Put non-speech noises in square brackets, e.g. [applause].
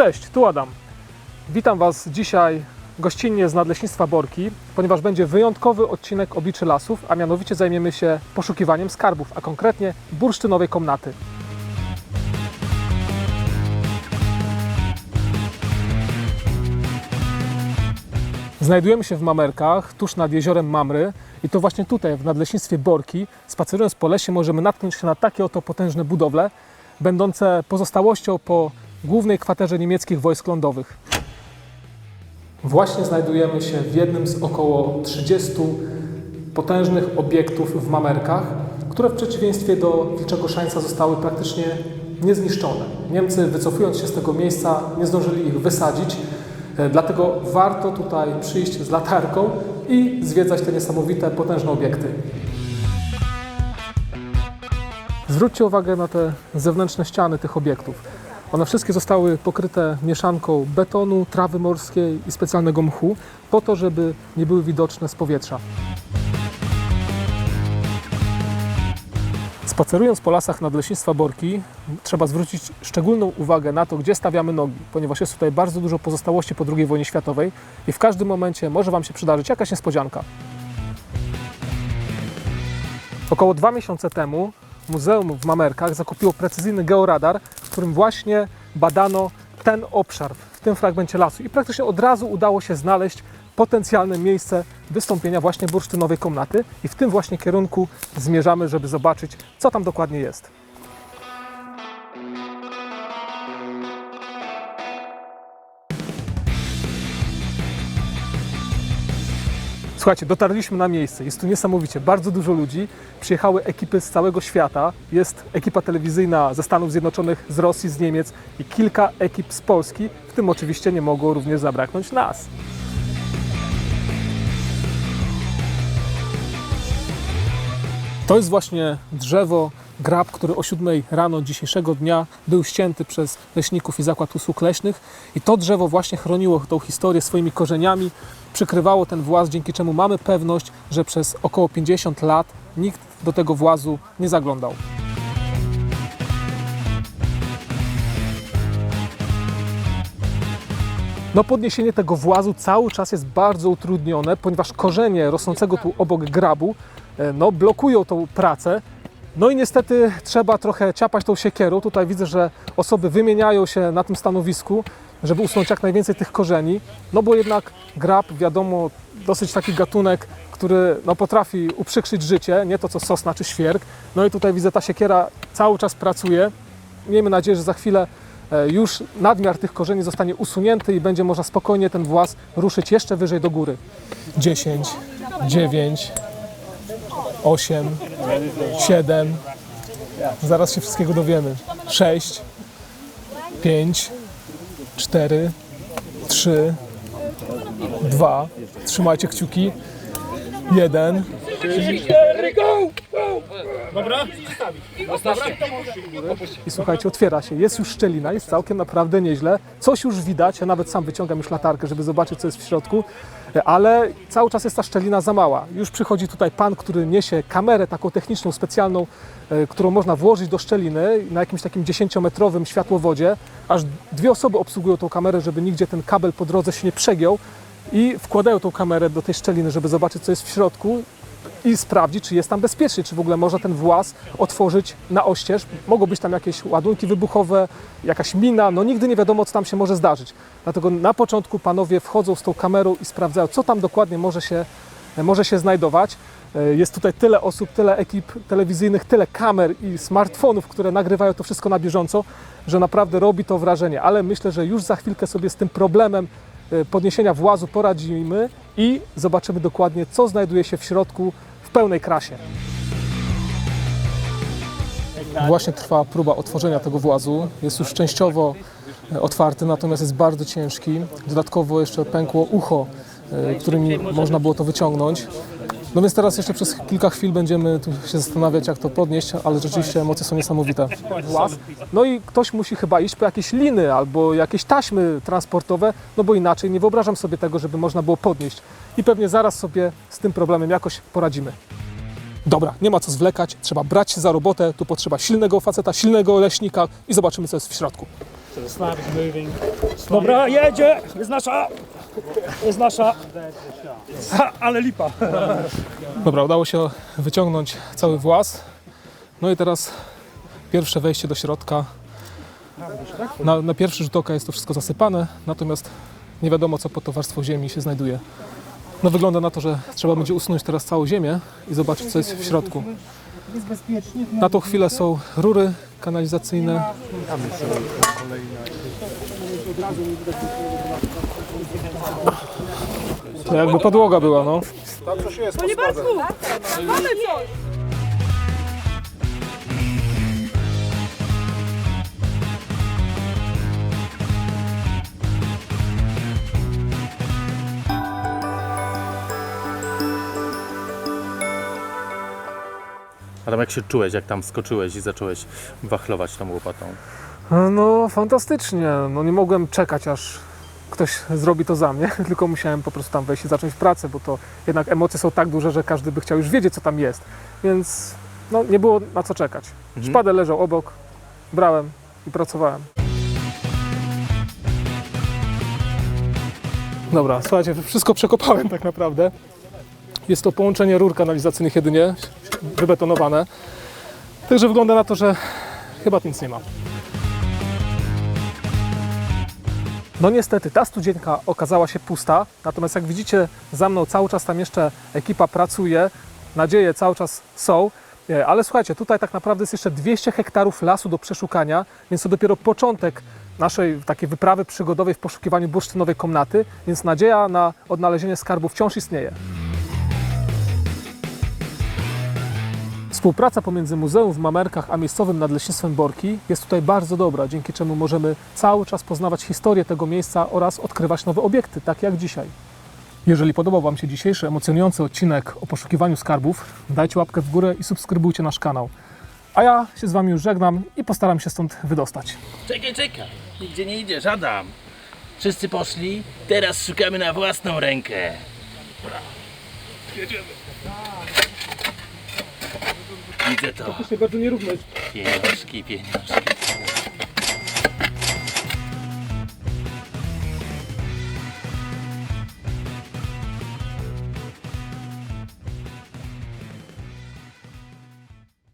Cześć, tu Adam. Witam Was dzisiaj gościnnie z Nadleśnictwa Borki, ponieważ będzie wyjątkowy odcinek Obliczy Lasów, a mianowicie zajmiemy się poszukiwaniem skarbów, a konkretnie bursztynowej komnaty. Znajdujemy się w Mamerkach, tuż nad jeziorem Mamry i to właśnie tutaj, w Nadleśnictwie Borki, spacerując po lesie możemy natknąć się na takie oto potężne budowle, będące pozostałością po głównej kwaterze niemieckich wojsk lądowych. Właśnie znajdujemy się w jednym z około 30 potężnych obiektów w Mamerkach, które w przeciwieństwie do Wilczego Szańca zostały praktycznie niezniszczone. Niemcy wycofując się z tego miejsca nie zdążyli ich wysadzić, e, dlatego warto tutaj przyjść z latarką i zwiedzać te niesamowite, potężne obiekty. Zwróćcie uwagę na te zewnętrzne ściany tych obiektów. One wszystkie zostały pokryte mieszanką betonu, trawy morskiej i specjalnego mchu, po to, żeby nie były widoczne z powietrza. Spacerując po lasach Nadleśnictwa Borki, trzeba zwrócić szczególną uwagę na to, gdzie stawiamy nogi, ponieważ jest tutaj bardzo dużo pozostałości po II wojnie światowej i w każdym momencie może Wam się przydarzyć jakaś niespodzianka. Około dwa miesiące temu Muzeum w Mamerkach zakupiło precyzyjny georadar, którym właśnie badano ten obszar w tym fragmencie lasu. I praktycznie od razu udało się znaleźć potencjalne miejsce wystąpienia właśnie bursztynowej komnaty i w tym właśnie kierunku zmierzamy, żeby zobaczyć, co tam dokładnie jest. Słuchajcie, dotarliśmy na miejsce. Jest tu niesamowicie, bardzo dużo ludzi. Przyjechały ekipy z całego świata. Jest ekipa telewizyjna ze Stanów Zjednoczonych, z Rosji, z Niemiec i kilka ekip z Polski. W tym oczywiście nie mogło również zabraknąć nas. To jest właśnie drzewo, grab, który o 7 rano dzisiejszego dnia był ścięty przez leśników i zakład usług leśnych. I to drzewo właśnie chroniło tą historię swoimi korzeniami, przykrywało ten właz, dzięki czemu mamy pewność, że przez około 50 lat nikt do tego włazu nie zaglądał. No podniesienie tego włazu cały czas jest bardzo utrudnione, ponieważ korzenie rosnącego tu obok grabu e, no, blokują tą pracę. No i niestety trzeba trochę ciapać tą siekierą. Tutaj widzę, że osoby wymieniają się na tym stanowisku, żeby usunąć jak najwięcej tych korzeni. No bo jednak grab, wiadomo, dosyć taki gatunek, który no, potrafi uprzykrzyć życie, nie to co sosna czy świerk. No i tutaj widzę, ta siekiera cały czas pracuje. Miejmy nadzieję, że za chwilę e, już nadmiar tych korzeni zostanie usunięty i będzie można spokojnie ten włas ruszyć jeszcze wyżej do góry. 10, 9, 8, 7, zaraz się wszystkiego dowiemy. 6, 5, 4, 3, 2, trzymajcie kciuki. 1, I słuchajcie, otwiera się, jest już szczelina, jest całkiem naprawdę nieźle. Coś już widać, ja nawet sam wyciągam już latarkę, żeby zobaczyć, co jest w środku, ale cały czas jest ta szczelina za mała. Już przychodzi tutaj pan, który niesie kamerę taką techniczną, specjalną, e, którą można włożyć do szczeliny na jakimś takim 10-metrowym światłowodzie. Aż dwie osoby obsługują tą kamerę, żeby nigdzie ten kabel po drodze się nie przegiął i wkładają tą kamerę do tej szczeliny, żeby zobaczyć, co jest w środku i sprawdzić, czy jest tam bezpiecznie, czy w ogóle można ten włas otworzyć na oścież. Mogą być tam jakieś ładunki wybuchowe, jakaś mina, no nigdy nie wiadomo, co tam się może zdarzyć. Dlatego na początku panowie wchodzą z tą kamerą i sprawdzają, co tam dokładnie może się, może się znajdować. E, Jest tutaj tyle osób, tyle ekip telewizyjnych, tyle kamer i smartfonów, które nagrywają to wszystko na bieżąco, że naprawdę robi to wrażenie. Ale myślę, że już za chwilkę sobie z tym problemem podniesienia włazu poradzimy i zobaczymy dokładnie, co znajduje się w środku w pełnej krasie. Właśnie trwa próba otworzenia tego włazu. Jest już częściowo e, otwarty, natomiast jest bardzo ciężki. Dodatkowo jeszcze pękło ucho, e, którymi można było to wyciągnąć. No więc teraz jeszcze przez kilka chwil będziemy tu się zastanawiać, jak to podnieść, ale rzeczywiście emocje są niesamowite. No i ktoś musi chyba iść po jakieś liny albo jakieś taśmy transportowe, no bo inaczej nie wyobrażam sobie tego, żeby można było podnieść. I pewnie zaraz sobie z tym problemem jakoś poradzimy. Dobra, nie ma co zwlekać, trzeba brać się za robotę, tu potrzeba silnego faceta, silnego leśnika i zobaczymy, co jest w środku. Dobra, jedzie! Jest nasza! Ha, ale lipa! Dobra, udało się wyciągnąć cały włas. No i teraz pierwsze wejście do środka. Na, na pierwszy rzut oka jest to wszystko zasypane, natomiast nie wiadomo co pod to warstwą ziemi się znajduje. No wygląda na to, że trzeba będzie usunąć teraz całą ziemię i zobaczyć co jest w środku. Na tą chwilę są rury kanalizacyjne. To jakby podłoga była, no. Adam, jak się czułeś, jak tam skoczyłeś i zacząłeś wachlować tą łopatą? No, fantastycznie. No, nie mogłem czekać, aż ktoś zrobi to za mnie, [laughs] tylko musiałem po prostu tam wejść i zacząć pracę, bo to jednak emocje są tak duże, że każdy by chciał już wiedzieć, co tam jest. Więc no, nie było na co czekać. Mhm. Szpadę leżał obok, brałem i pracowałem. Dobra, słuchajcie, wszystko przekopałem tak naprawdę. Jest to połączenie rur kanalizacyjnych jedynie, wybetonowane. Także wygląda na to, że chyba nic nie ma. No niestety, ta studzienka okazała się pusta, natomiast jak widzicie za mną cały czas tam jeszcze ekipa pracuje, nadzieje cały czas są, E, ale słuchajcie, tutaj tak naprawdę jest jeszcze 200 hektarów lasu do przeszukania, więc to dopiero początek naszej takiej wyprawy przygodowej w poszukiwaniu bursztynowej komnaty, więc nadzieja na odnalezienie skarbu wciąż istnieje. Współpraca pomiędzy Muzeum w Mamerkach a miejscowym nadleśnictwem Borki jest tutaj bardzo dobra, dzięki czemu możemy cały czas poznawać historię tego miejsca oraz odkrywać nowe obiekty, tak jak dzisiaj. Jeżeli podobał Wam się dzisiejszy emocjonujący odcinek o poszukiwaniu skarbów, dajcie łapkę w górę i subskrybujcie nasz kanał. A ja się z Wami już żegnam i postaram się stąd wydostać. Czekaj, czekaj. Nigdzie nie idziesz, Adam. Wszyscy poszli, teraz szukamy na własną rękę. Jedziemy. Widzę to. bardzo nierówno Pieniążki, pieniążki.